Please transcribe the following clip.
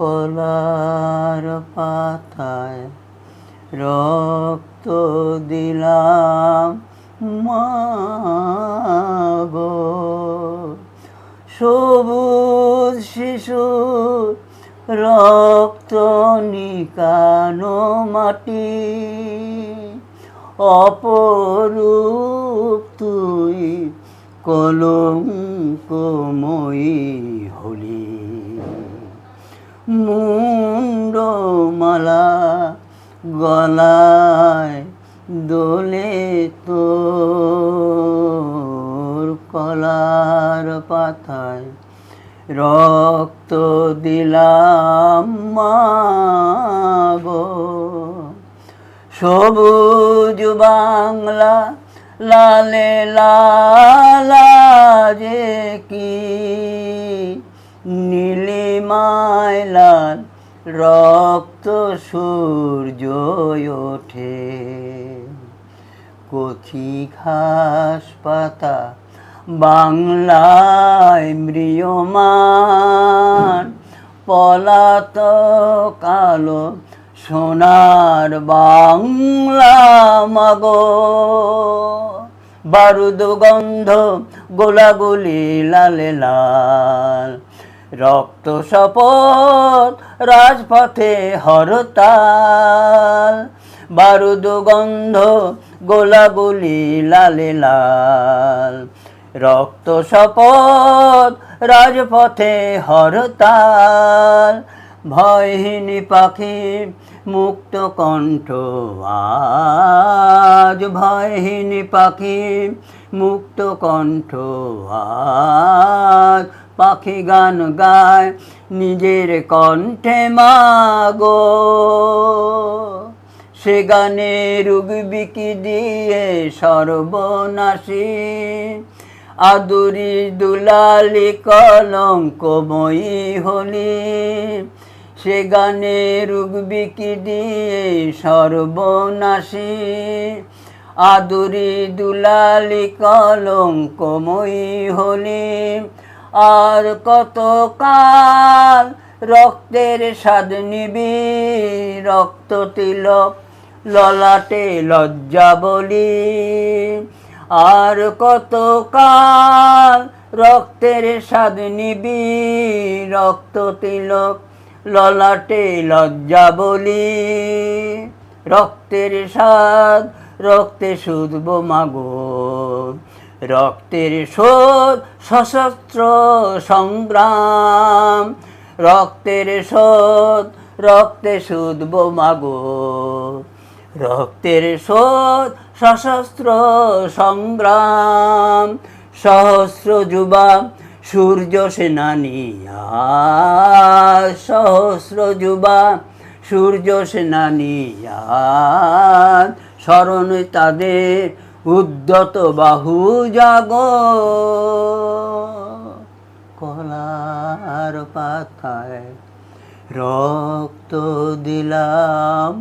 কলার পাতায় রক্ত দিলাম মাগো সবুজ শিশুর রক্ত নিকানো মাটি অপরূপ তুই কলঙ্কময়ী মুন্ডমালা গলায় দোলে তোর কলার পাতায় রক্ত দিলাম মাগো সবুজ বাংলা লালে লালা যে কি লাল রক্ত সূর্য ওঠে। কচি ঘাস পাতা বাংলায় মৃয়মান পলাত কালো সোনার বাংলা মাগো। বারুদ গন্ধ গোলাগুলি লালে লাল। রক্ত শপথ, রাজপথে হরতাল। বারুদ গন্ধ, গোলাগুলি লালে লাল। রক্ত শপথ, রাজপথে হরতাল। ভয়হীনী পাখি, মুক্ত কণ্ঠ, আজ ভয়হীনী পাখি মুক্ত কণ্ঠ পাখি গান গায় নিজের কণ্ঠে মাগো। সে গানে রুগবিকি দিয়ে সর্বনাশী। আদুরি দুলালি কলঙ্কময়ী হলি। সে গানে রুগবিকি দিয়ে সর্বনাশী। আদুরি দুলালি কলঙ্কময়ী হলি। আর কত কাল রক্তের স্বাদ নিবি, রক্ত তিলক ললাটে লজ্জা বলি। আর কত কাল রক্তের স্বাদ নিবি, রক্ত তিলক ললাটে লজ্জা বলি। রক্তের স্বাদ রক্তে শুধব মাগো। রক্তের শোধ সশস্ত্র সংগ্রাম। রক্তের শোধ, রক্তে শুধব মাগো। রক্তের শোধ সশস্ত্র সংগ্রাম। সহস্র যুবা, সূর্য সেনানী সহস্র যুবা, সূর্য সেনানী স্মরণে তাদের উদ্যত বাহু জাগ। কলার পাতায় রক্ত দিলাম